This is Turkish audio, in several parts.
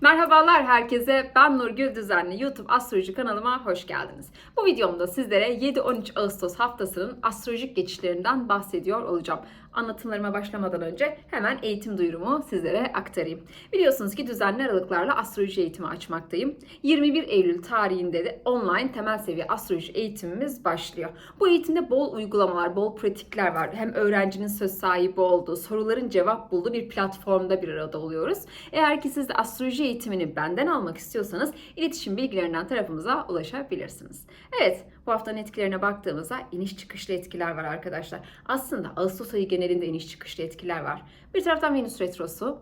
Merhabalar herkese. Ben Nurgül Düzenli YouTube Astroloji kanalıma hoş geldiniz. Bu videomda sizlere 7-13 Ağustos haftasının astrolojik geçişlerinden bahsediyor olacağım. Anlatımlarıma başlamadan önce hemen eğitim duyurumu sizlere aktarayım. Biliyorsunuz ki düzenli aralıklarla astroloji eğitimi açmaktayım. 21 Eylül tarihinde de online temel seviye astroloji eğitimimiz başlıyor. Bu eğitimde bol uygulamalar, bol pratikler var. Hem öğrencinin söz sahibi olduğu, soruların cevap bulduğu bir platformda bir arada oluyoruz. Eğer ki siz de astroloji eğitimini benden almak istiyorsanız iletişim bilgilerinden tarafımıza ulaşabilirsiniz. Evet, bu haftanın etkilerine baktığımızda iniş çıkışlı etkiler var arkadaşlar. Aslında Ağustos ayı genelinde iniş çıkışlı etkiler var. Bir taraftan Venüs retrosu,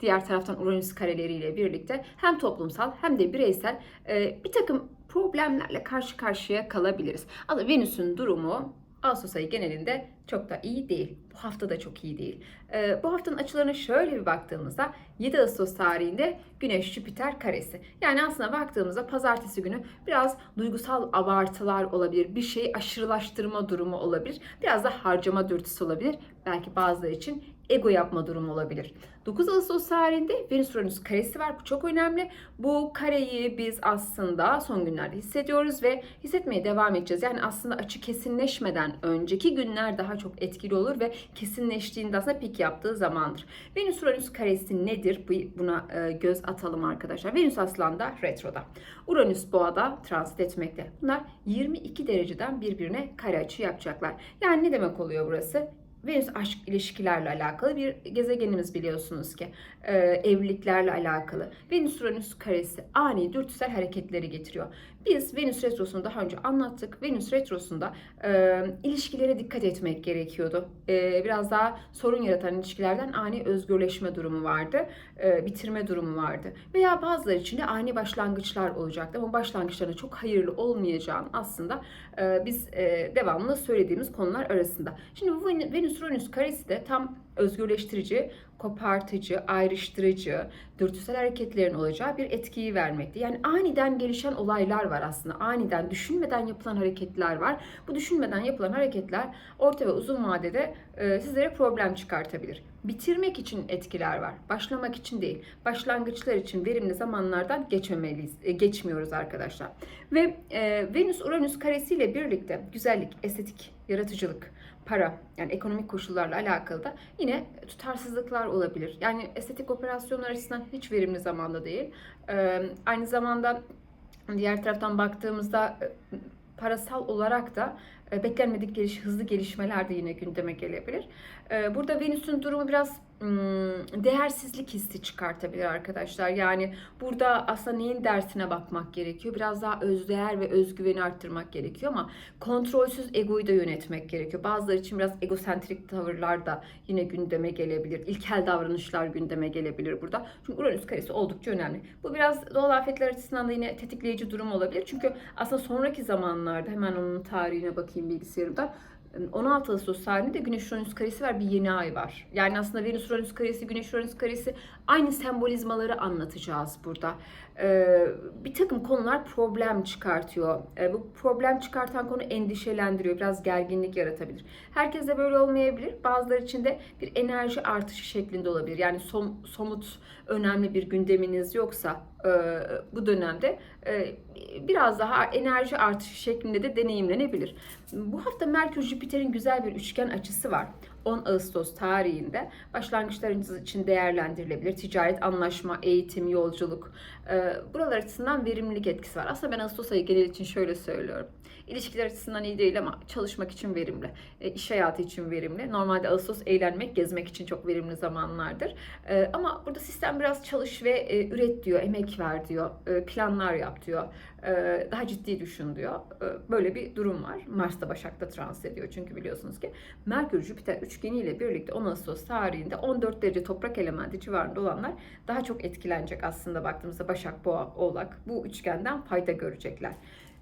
diğer taraftan Uranüs kareleriyle birlikte hem toplumsal hem de bireysel e, bir takım problemlerle karşı karşıya kalabiliriz. Ama Venüs'ün durumu Ağustos ayı genelinde çok da iyi değil. Bu hafta da çok iyi değil. Ee, bu haftanın açılarına şöyle bir baktığımızda 7 Ağustos tarihinde Güneş Jüpiter karesi. Yani aslında baktığımızda pazartesi günü biraz duygusal abartılar olabilir. Bir şeyi aşırılaştırma durumu olabilir. Biraz da harcama dürtüsü olabilir. Belki bazıları için ego yapma durumu olabilir. 9 Ağustos tarihinde Venüs Uranüs karesi var. Bu çok önemli. Bu kareyi biz aslında son günlerde hissediyoruz ve hissetmeye devam edeceğiz. Yani aslında açı kesinleşmeden önceki günler daha çok etkili olur ve kesinleştiğinde aslında pik yaptığı zamandır. Venüs Uranüs karesi nedir? Buna e, göz atalım arkadaşlar. Venüs Aslan'da retroda. Uranüs Boğa'da transit etmekte. Bunlar 22 dereceden birbirine kare açı yapacaklar. Yani ne demek oluyor burası? Venüs aşk ilişkilerle alakalı bir gezegenimiz biliyorsunuz ki. Ee, evliliklerle alakalı. Venüs Uranüs karesi ani dürtüsel hareketleri getiriyor. Biz Venüs retrosunu daha önce anlattık. Venüs retrosunda e, ilişkilere dikkat etmek gerekiyordu. E, biraz daha sorun yaratan ilişkilerden ani özgürleşme durumu vardı. E, bitirme durumu vardı. Veya bazıları için de ani başlangıçlar olacaktı. Ama başlangıçların çok hayırlı olmayacağını aslında e, biz e, devamlı söylediğimiz konular arasında. Şimdi bu Venüs Uranüs karesi de tam özgürleştirici, kopartıcı, ayrıştırıcı, dürtüsel hareketlerin olacağı bir etkiyi vermekte. Yani aniden gelişen olaylar var aslında. Aniden düşünmeden yapılan hareketler var. Bu düşünmeden yapılan hareketler orta ve uzun vadede e, sizlere problem çıkartabilir. Bitirmek için etkiler var. Başlamak için değil. Başlangıçlar için verimli zamanlardan geçemeliyiz, e, geçmiyoruz arkadaşlar. Ve e, Venüs Uranüs karesiyle birlikte güzellik, estetik, yaratıcılık, para yani ekonomik koşullarla alakalı da yine tutarsızlıklar olabilir. Yani estetik operasyonlar açısından hiç verimli zamanda değil. Aynı zamanda diğer taraftan baktığımızda e, parasal olarak da e, beklenmedik geliş, hızlı gelişmeler de yine gündeme gelebilir. Burada Venüs'ün durumu biraz değersizlik hissi çıkartabilir arkadaşlar. Yani burada aslında neyin dersine bakmak gerekiyor. Biraz daha özdeğer ve özgüveni arttırmak gerekiyor ama kontrolsüz egoyu da yönetmek gerekiyor. Bazıları için biraz egosentrik tavırlar da yine gündeme gelebilir. İlkel davranışlar gündeme gelebilir burada. Çünkü Uranüs karesi oldukça önemli. Bu biraz doğal afetler açısından da yine tetikleyici durum olabilir. Çünkü aslında sonraki zamanlarda hemen onun tarihine bakayım bilgisayarımda 16 Ağustos tarihinde de Güneş Uranüs karesi var bir yeni ay var. Yani aslında Venüs Uranüs karesi, Güneş Uranüs karesi aynı sembolizmaları anlatacağız burada. Ee, bir takım konular problem çıkartıyor. Ee, bu problem çıkartan konu endişelendiriyor. Biraz gerginlik yaratabilir. Herkese böyle olmayabilir. Bazıları için de bir enerji artışı şeklinde olabilir. Yani som, somut önemli bir gündeminiz yoksa bu dönemde e, biraz daha enerji artışı şeklinde de deneyimlenebilir. Bu hafta Merkür Jüpiter'in güzel bir üçgen açısı var. 10 Ağustos tarihinde başlangıçlarınız için değerlendirilebilir. Ticaret, anlaşma, eğitim, yolculuk. E, buralar açısından verimlilik etkisi var. Aslında ben Ağustos ayı genel için şöyle söylüyorum. İlişkiler açısından iyi değil ama çalışmak için verimli. E, iş hayatı için verimli. Normalde Ağustos eğlenmek, gezmek için çok verimli zamanlardır. E, ama burada sistem biraz çalış ve üret diyor, emek ver diyor, planlar yap diyor. Daha ciddi düşün diyor. Böyle bir durum var. Mars da Başak'ta trans ediyor çünkü biliyorsunuz ki. Merkür Jüpiter üçgeniyle birlikte 10 Ağustos tarihinde 14 derece toprak elementi civarında olanlar daha çok etkilenecek aslında baktığımızda Başak, Boğa, Oğlak bu üçgenden fayda görecekler.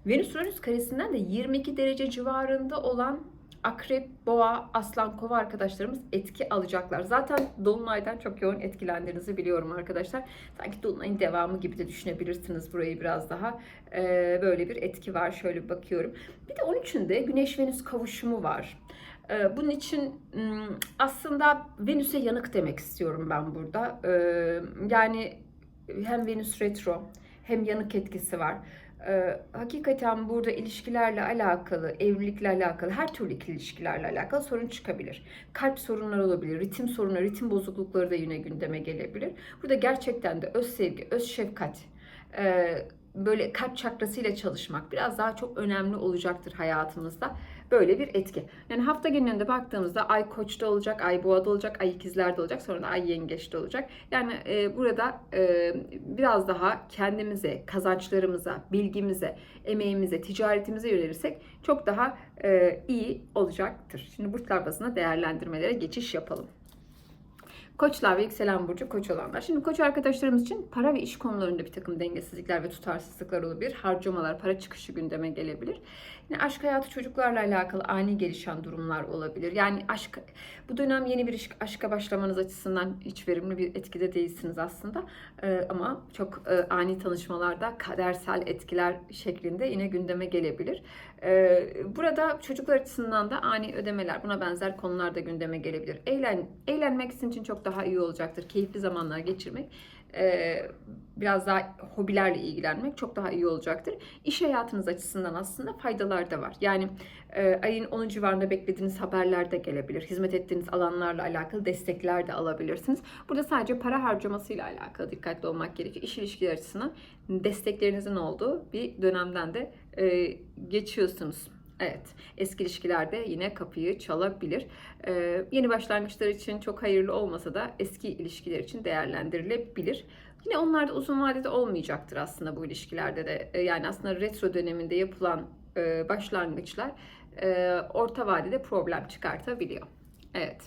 Venüs Uranüs karesinden de 22 derece civarında olan Akrep, Boğa, Aslan, Kova arkadaşlarımız etki alacaklar. Zaten Dolunay'dan çok yoğun etkilendiğinizi biliyorum arkadaşlar. Sanki Dolunay'ın devamı gibi de düşünebilirsiniz burayı biraz daha. Ee, böyle bir etki var. Şöyle bir bakıyorum. Bir de 13'ünde Güneş-Venüs kavuşumu var. Ee, bunun için aslında Venüs'e yanık demek istiyorum ben burada. Ee, yani hem Venüs retro hem yanık etkisi var. Ee, hakikaten burada ilişkilerle alakalı, evlilikle alakalı, her türlü ilişkilerle alakalı sorun çıkabilir. Kalp sorunları olabilir, ritim sorunları, ritim bozuklukları da yine gündeme gelebilir. Burada gerçekten de öz sevgi, öz şefkat, e, böyle kalp çakrasıyla çalışmak biraz daha çok önemli olacaktır hayatımızda. Böyle bir etki. Yani hafta genelinde baktığımızda ay koçta olacak, ay boğada olacak, ay ikizlerde olacak, sonra da ay yengeçte olacak. Yani e, burada e, biraz daha kendimize, kazançlarımıza, bilgimize, emeğimize, ticaretimize yönelirsek çok daha e, iyi olacaktır. Şimdi burçlar bazında değerlendirmelere geçiş yapalım. Koçlar ve yükselen burcu koç olanlar. Şimdi koç arkadaşlarımız için para ve iş konularında bir takım dengesizlikler ve tutarsızlıklar olabilir. Harcamalar, para çıkışı gündeme gelebilir. Yine aşk hayatı çocuklarla alakalı ani gelişen durumlar olabilir. Yani aşk bu dönem yeni bir iş, aşka başlamanız açısından hiç verimli bir etkide değilsiniz aslında. Ee, ama çok e, ani tanışmalarda kadersel etkiler şeklinde yine gündeme gelebilir. Ee, burada çocuklar açısından da ani ödemeler, buna benzer konular da gündeme gelebilir. Eğlen, eğlenmek sizin için çok daha iyi olacaktır. Keyifli zamanlar geçirmek e, biraz daha hobilerle ilgilenmek çok daha iyi olacaktır. İş hayatınız açısından aslında faydalar da var. Yani e, ayın 10 civarında beklediğiniz haberler de gelebilir. Hizmet ettiğiniz alanlarla alakalı destekler de alabilirsiniz. Burada sadece para harcamasıyla alakalı dikkatli olmak gerekiyor. İş ilişkileri açısından desteklerinizin olduğu bir dönemden de e, geçiyorsunuz. Evet, eski ilişkilerde yine kapıyı çalabilir. Ee, yeni başlangıçlar için çok hayırlı olmasa da eski ilişkiler için değerlendirilebilir. Yine onlar da uzun vadede olmayacaktır aslında bu ilişkilerde de. Ee, yani aslında retro döneminde yapılan e, başlangıçlar e, orta vadede problem çıkartabiliyor. Evet.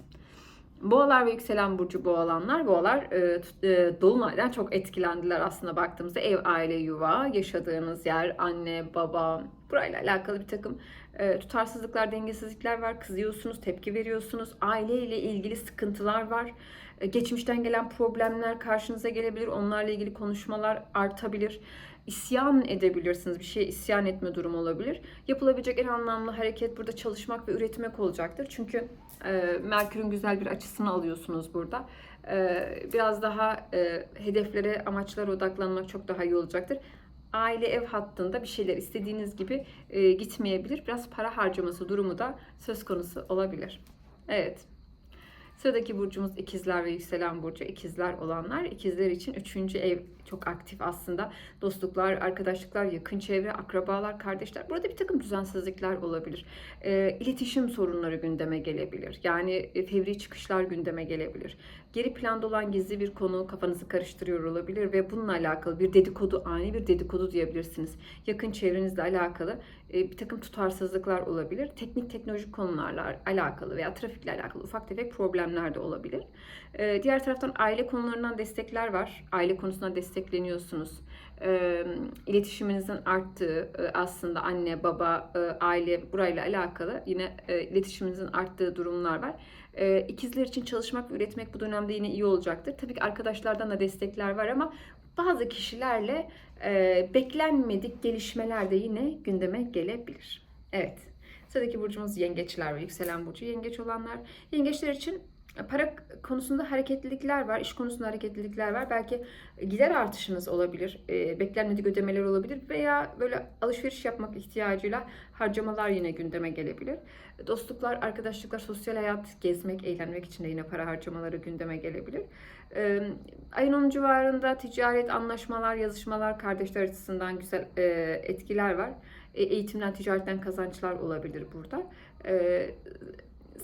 Boğalar ve yükselen burcu boğalanlar, boğalar e, e, dolunaydan çok etkilendiler aslında baktığımızda. Ev, aile, yuva, yaşadığınız yer, anne, baba, burayla alakalı bir takım e, tutarsızlıklar, dengesizlikler var. Kızıyorsunuz, tepki veriyorsunuz. Aileyle ilgili sıkıntılar var. E, geçmişten gelen problemler karşınıza gelebilir. Onlarla ilgili konuşmalar artabilir. İsyan edebilirsiniz. Bir şeye isyan etme durumu olabilir. Yapılabilecek en anlamlı hareket burada çalışmak ve üretmek olacaktır. Çünkü e, Merkür'ün güzel bir açısını alıyorsunuz burada. E, biraz daha e, hedeflere, amaçlara odaklanmak çok daha iyi olacaktır aile ev hattında bir şeyler istediğiniz gibi e, gitmeyebilir. Biraz para harcaması durumu da söz konusu olabilir. Evet. Sıradaki burcumuz ikizler ve yükselen burcu ikizler olanlar. İkizler için üçüncü ev çok aktif aslında. Dostluklar, arkadaşlıklar, yakın çevre, akrabalar, kardeşler. Burada bir takım düzensizlikler olabilir. E, iletişim sorunları gündeme gelebilir. Yani e, fevri çıkışlar gündeme gelebilir. Geri planda olan gizli bir konu kafanızı karıştırıyor olabilir ve bununla alakalı bir dedikodu, ani bir dedikodu diyebilirsiniz. Yakın çevrenizle alakalı e, bir takım tutarsızlıklar olabilir. Teknik teknolojik konularla alakalı veya trafikle alakalı ufak tefek problemler de olabilir. E, diğer taraftan aile konularından destekler var. Aile konusunda destekleniyorsunuz. E, iletişiminizin arttığı aslında anne, baba, aile burayla alakalı yine iletişiminizin arttığı durumlar var. İkizler için çalışmak ve üretmek bu dönemde yine iyi olacaktır. Tabii ki arkadaşlardan da destekler var ama bazı kişilerle e, beklenmedik gelişmeler de yine gündeme gelebilir. Evet. Sıradaki burcumuz yengeçler ve yükselen burcu yengeç olanlar. Yengeçler için para konusunda hareketlilikler var, iş konusunda hareketlilikler var. Belki gider artışınız olabilir, e, beklenmedik ödemeler olabilir veya böyle alışveriş yapmak ihtiyacıyla harcamalar yine gündeme gelebilir. Dostluklar, arkadaşlıklar, sosyal hayat, gezmek, eğlenmek için de yine para harcamaları gündeme gelebilir. E, ayın 10 civarında ticaret, anlaşmalar, yazışmalar, kardeşler açısından güzel e, etkiler var. E, eğitimden, ticaretten kazançlar olabilir burada. E,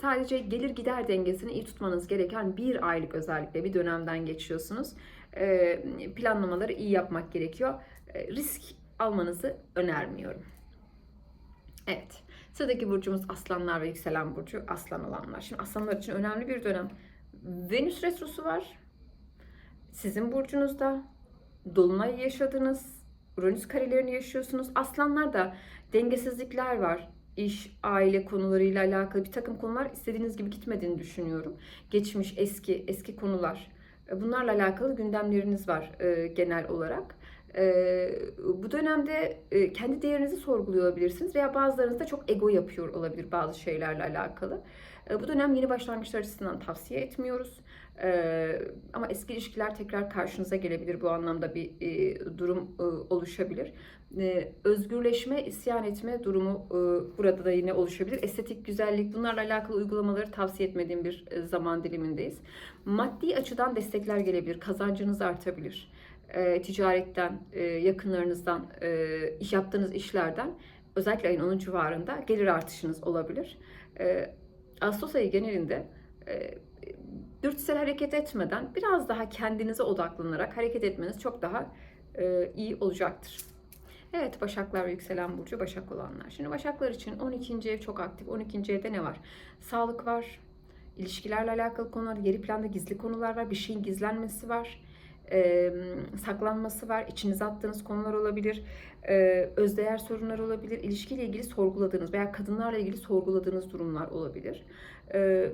sadece gelir gider dengesini iyi tutmanız gereken bir aylık özellikle bir dönemden geçiyorsunuz. E, planlamaları iyi yapmak gerekiyor. E, risk almanızı önermiyorum. Evet. Sıradaki burcumuz aslanlar ve yükselen burcu aslan olanlar. Şimdi aslanlar için önemli bir dönem. Venüs retrosu var. Sizin burcunuzda dolunay yaşadınız. Uranüs karelerini yaşıyorsunuz. Aslanlar da dengesizlikler var iş, aile konularıyla alakalı bir takım konular istediğiniz gibi gitmediğini düşünüyorum. Geçmiş, eski, eski konular. E, bunlarla alakalı gündemleriniz var e, genel olarak. E, bu dönemde e, kendi değerinizi sorguluyor olabilirsiniz veya bazılarınız da çok ego yapıyor olabilir bazı şeylerle alakalı. E, bu dönem yeni başlangıçlar açısından tavsiye etmiyoruz. Ee, ama eski ilişkiler tekrar karşınıza gelebilir. Bu anlamda bir e, durum e, oluşabilir. E, özgürleşme, isyan etme durumu e, burada da yine oluşabilir. Estetik, güzellik bunlarla alakalı uygulamaları tavsiye etmediğim bir e, zaman dilimindeyiz. Maddi açıdan destekler gelebilir. Kazancınız artabilir. E, ticaretten, e, yakınlarınızdan, e, yaptığınız işlerden özellikle ayın 10 civarında gelir artışınız olabilir. E, Ağustos ayı genelinde e, dürtüsel hareket etmeden biraz daha kendinize odaklanarak hareket etmeniz çok daha e, iyi olacaktır. Evet Başaklar ve Yükselen Burcu Başak olanlar. Şimdi Başaklar için 12. ev çok aktif. 12. evde ne var? Sağlık var, ilişkilerle alakalı konular, geri planda gizli konular var, bir şeyin gizlenmesi var, e, saklanması var, içinize attığınız konular olabilir, e, özdeğer sorunlar olabilir, ilişkiyle ilgili sorguladığınız veya kadınlarla ilgili sorguladığınız durumlar olabilir. E,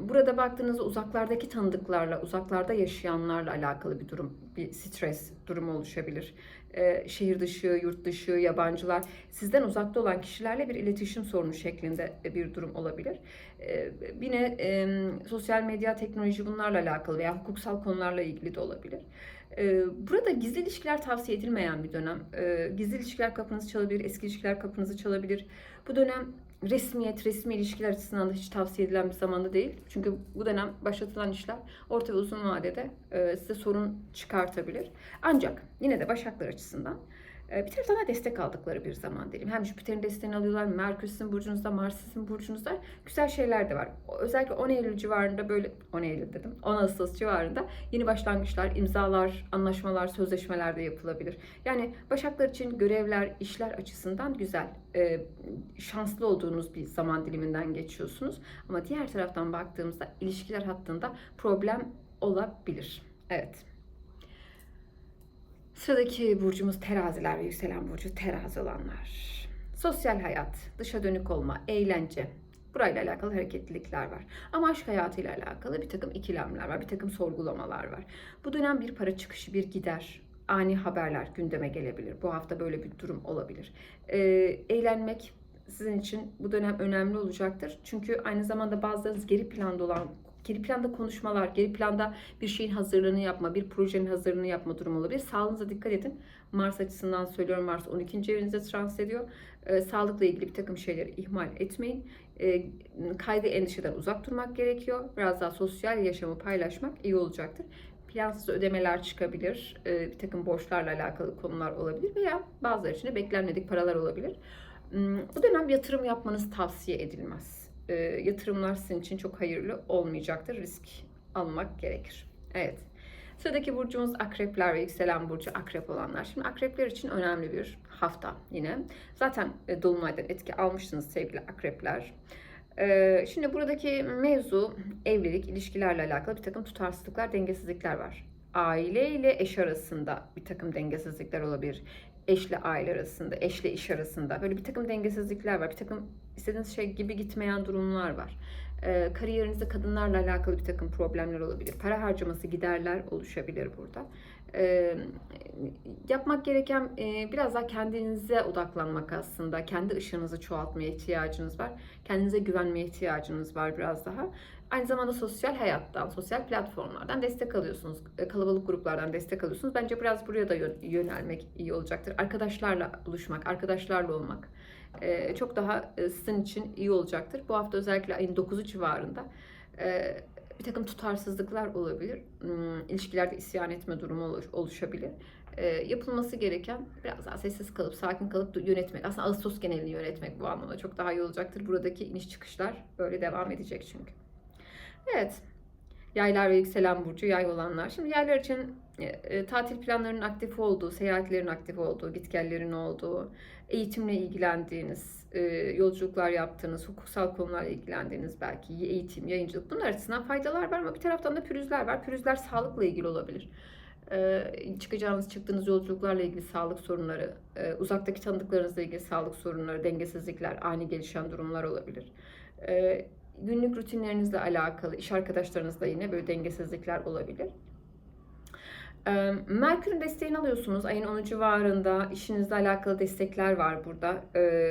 burada baktığınızda uzaklardaki tanıdıklarla, uzaklarda yaşayanlarla alakalı bir durum, bir stres durumu oluşabilir. E, şehir dışı, yurt dışı, yabancılar, sizden uzakta olan kişilerle bir iletişim sorunu şeklinde bir durum olabilir. E, yine e, sosyal medya, teknoloji bunlarla alakalı veya hukuksal konularla ilgili de olabilir. Burada gizli ilişkiler tavsiye edilmeyen bir dönem. Gizli ilişkiler kapınızı çalabilir, eski ilişkiler kapınızı çalabilir. Bu dönem resmiyet, resmi ilişkiler açısından da hiç tavsiye edilen bir zamanda değil. Çünkü bu dönem başlatılan işler orta ve uzun vadede size sorun çıkartabilir. Ancak yine de başaklar açısından bir taraftan da destek aldıkları bir zaman diyelim. Hem Jüpiter'in desteğini alıyorlar, Merkür burcunuzda, Mars burcunuzda. Güzel şeyler de var. Özellikle 10 Eylül civarında böyle, 10 Eylül dedim, 10 Ağustos civarında yeni başlangıçlar, imzalar, anlaşmalar, sözleşmeler de yapılabilir. Yani Başaklar için görevler, işler açısından güzel, e, şanslı olduğunuz bir zaman diliminden geçiyorsunuz. Ama diğer taraftan baktığımızda ilişkiler hattında problem olabilir. Evet. Sıradaki burcumuz teraziler ve yükselen burcu terazi olanlar. Sosyal hayat, dışa dönük olma, eğlence, burayla alakalı hareketlilikler var. Ama aşk hayatıyla alakalı bir takım ikilemler var, bir takım sorgulamalar var. Bu dönem bir para çıkışı, bir gider, ani haberler gündeme gelebilir. Bu hafta böyle bir durum olabilir. Ee, eğlenmek sizin için bu dönem önemli olacaktır. Çünkü aynı zamanda bazılarınız geri planda olan geri planda konuşmalar, geri planda bir şeyin hazırlığını yapma, bir projenin hazırlığını yapma durumu olabilir. Sağlığınıza dikkat edin. Mars açısından söylüyorum. Mars 12. evinize trans ediyor. E, sağlıkla ilgili bir takım şeyleri ihmal etmeyin. E, kaygı endişeden uzak durmak gerekiyor. Biraz daha sosyal yaşamı paylaşmak iyi olacaktır. Plansız ödemeler çıkabilir. E, bir takım borçlarla alakalı konular olabilir veya bazıları için de beklenmedik paralar olabilir. Bu dönem yatırım yapmanız tavsiye edilmez e, yatırımlar sizin için çok hayırlı olmayacaktır. Risk almak gerekir. Evet. Sıradaki burcumuz akrepler ve yükselen burcu akrep olanlar. Şimdi akrepler için önemli bir hafta yine. Zaten e, dolunaydan etki almışsınız sevgili akrepler. E, şimdi buradaki mevzu evlilik, ilişkilerle alakalı bir takım tutarsızlıklar, dengesizlikler var. Aile ile eş arasında bir takım dengesizlikler olabilir eşle aile arasında, eşle iş arasında böyle bir takım dengesizlikler var. Bir takım istediğiniz şey gibi gitmeyen durumlar var. E, kariyerinizde kadınlarla alakalı bir takım problemler olabilir. Para harcaması, giderler oluşabilir burada. E, yapmak gereken e, biraz daha kendinize odaklanmak aslında. Kendi ışığınızı çoğaltmaya ihtiyacınız var. Kendinize güvenmeye ihtiyacınız var biraz daha. Aynı zamanda sosyal hayattan, sosyal platformlardan destek alıyorsunuz. E, kalabalık gruplardan destek alıyorsunuz. Bence biraz buraya da yönelmek iyi olacaktır. Arkadaşlarla buluşmak, arkadaşlarla olmak e, çok daha e, sizin için iyi olacaktır. Bu hafta özellikle ayın 9'u civarında bir takım tutarsızlıklar olabilir. Hmm, ilişkilerde isyan etme durumu oluşabilir. Yapılması gereken biraz daha sessiz kalıp, sakin kalıp yönetmek. Aslında Ağustos genelini yönetmek bu anlamda çok daha iyi olacaktır. Buradaki iniş çıkışlar böyle devam edecek çünkü. Evet. Yaylar ve yükselen burcu yay olanlar. Şimdi yaylar için e, e, tatil planlarının aktif olduğu, seyahatlerin aktif olduğu, gitgellerin olduğu, eğitimle ilgilendiğiniz, e, yolculuklar yaptığınız, hukuksal konularla ilgilendiğiniz belki eğitim, yayıncılık bunlar açısından faydalar var ama bir taraftan da pürüzler var. Pürüzler sağlıkla ilgili olabilir. E, çıkacağınız, çıktığınız yolculuklarla ilgili sağlık sorunları, e, uzaktaki tanıdıklarınızla ilgili sağlık sorunları, dengesizlikler, ani gelişen durumlar olabilir. E, günlük rutinlerinizle alakalı, iş arkadaşlarınızla yine böyle dengesizlikler olabilir. Merkür'ün desteğini alıyorsunuz. Ayın 10 civarında işinizle alakalı destekler var burada.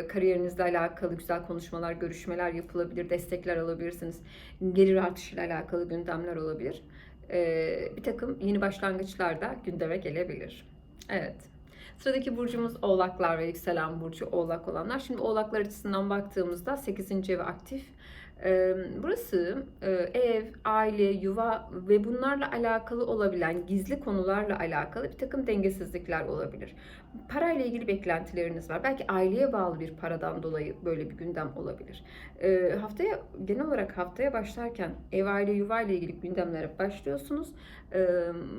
Kariyerinizle alakalı güzel konuşmalar, görüşmeler yapılabilir, destekler alabilirsiniz. Gelir artışıyla alakalı gündemler olabilir. e, bir takım yeni başlangıçlar da gündeme gelebilir. Evet. Sıradaki burcumuz Oğlaklar ve yükselen burcu Oğlak olanlar. Şimdi Oğlaklar açısından baktığımızda 8. ev aktif. Burası ev, aile, yuva ve bunlarla alakalı olabilen gizli konularla alakalı bir takım dengesizlikler olabilir. Parayla ilgili beklentileriniz var. Belki aileye bağlı bir paradan dolayı böyle bir gündem olabilir. Haftaya genel olarak haftaya başlarken ev, aile, yuva ile ilgili gündemlere başlıyorsunuz.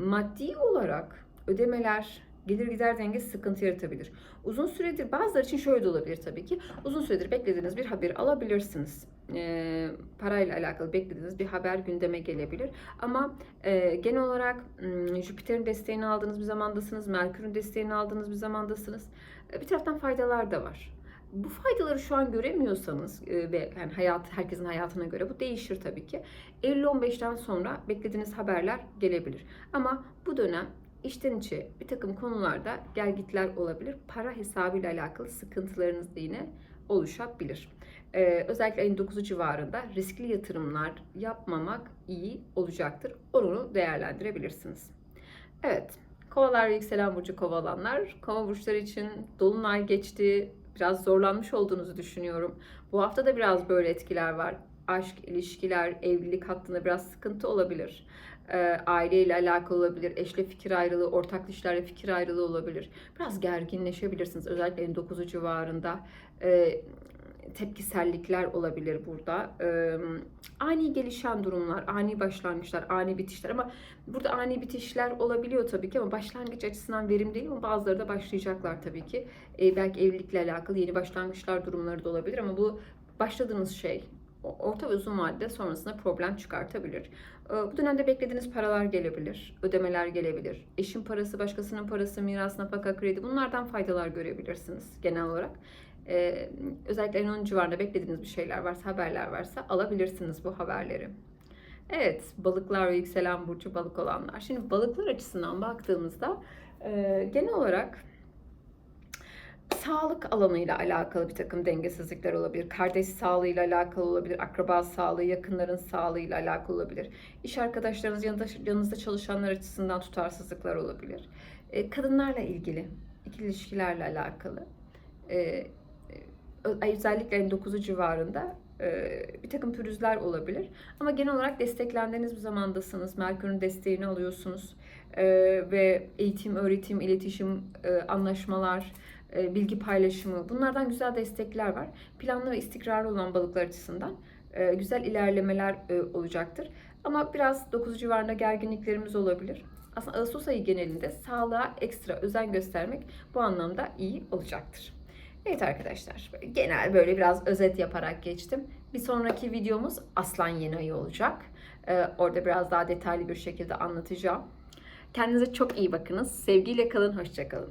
Maddi olarak ödemeler, gelir gider dengesi sıkıntı yaratabilir. Uzun süredir bazıları için şöyle de olabilir tabii ki. Uzun süredir beklediğiniz bir haber alabilirsiniz. E, parayla alakalı beklediğiniz bir haber gündeme gelebilir. Ama e, genel olarak m, Jüpiter'in desteğini aldığınız bir zamandasınız. Merkür'ün desteğini aldığınız bir zamandasınız. E, bir taraftan faydalar da var. Bu faydaları şu an göremiyorsanız e, ve yani hayat herkesin hayatına göre bu değişir tabii ki. Eylül 15'ten sonra beklediğiniz haberler gelebilir. Ama bu dönem İçten içe bir takım konularda gelgitler olabilir. Para hesabıyla alakalı sıkıntılarınız da yine oluşabilir. Ee, özellikle ayın 9'u civarında riskli yatırımlar yapmamak iyi olacaktır. Onu değerlendirebilirsiniz. Evet, kovalar yükselen burcu kovalanlar. Kova burçları için dolunay geçti. Biraz zorlanmış olduğunuzu düşünüyorum. Bu hafta da biraz böyle etkiler var. Aşk, ilişkiler, evlilik hattında biraz sıkıntı olabilir e, aileyle alakalı olabilir, eşle fikir ayrılığı, ortaklı işlerle fikir ayrılığı olabilir. Biraz gerginleşebilirsiniz. Özellikle en 9'u civarında e, tepkisellikler olabilir burada. E, ani gelişen durumlar, ani başlangıçlar, ani bitişler ama burada ani bitişler olabiliyor tabii ki ama başlangıç açısından verim değil ama bazıları da başlayacaklar tabii ki. Belki evlilikle alakalı yeni başlangıçlar durumları da olabilir ama bu başladığınız şey orta ve uzun vadede sonrasında problem çıkartabilir. Ee, Bu dönemde beklediğiniz paralar gelebilir, ödemeler gelebilir. Eşin parası, başkasının parası, miras, nafaka, kredi bunlardan faydalar görebilirsiniz genel olarak. Ee, özellikle en 10 civarında beklediğiniz bir şeyler varsa, haberler varsa alabilirsiniz bu haberleri. Evet, balıklar ve yükselen burcu balık olanlar. Şimdi balıklar açısından baktığımızda e, genel olarak sağlık alanıyla alakalı bir takım dengesizlikler olabilir. Kardeş sağlığıyla alakalı olabilir. Akraba sağlığı, yakınların sağlığıyla alakalı olabilir. İş arkadaşlarınız, yanında, yanınızda çalışanlar açısından tutarsızlıklar olabilir. E, kadınlarla ilgili, ikili ilişkilerle alakalı. E, e, özellikle 9'u civarında e, bir takım pürüzler olabilir. Ama genel olarak desteklendiğiniz bir zamandasınız. Merkür'ün desteğini alıyorsunuz. E, ve eğitim, öğretim, iletişim, anlaşmalar, bilgi paylaşımı bunlardan güzel destekler var. Planlı ve istikrarlı olan balıklar açısından e, güzel ilerlemeler e, olacaktır. Ama biraz 9 civarında gerginliklerimiz olabilir. Aslında Ağustos ayı genelinde sağlığa ekstra özen göstermek bu anlamda iyi olacaktır. Evet arkadaşlar, genel böyle biraz özet yaparak geçtim. Bir sonraki videomuz Aslan Yeni Ayı olacak. Orada biraz daha detaylı bir şekilde anlatacağım. Kendinize çok iyi bakınız. Sevgiyle kalın, hoşçakalın.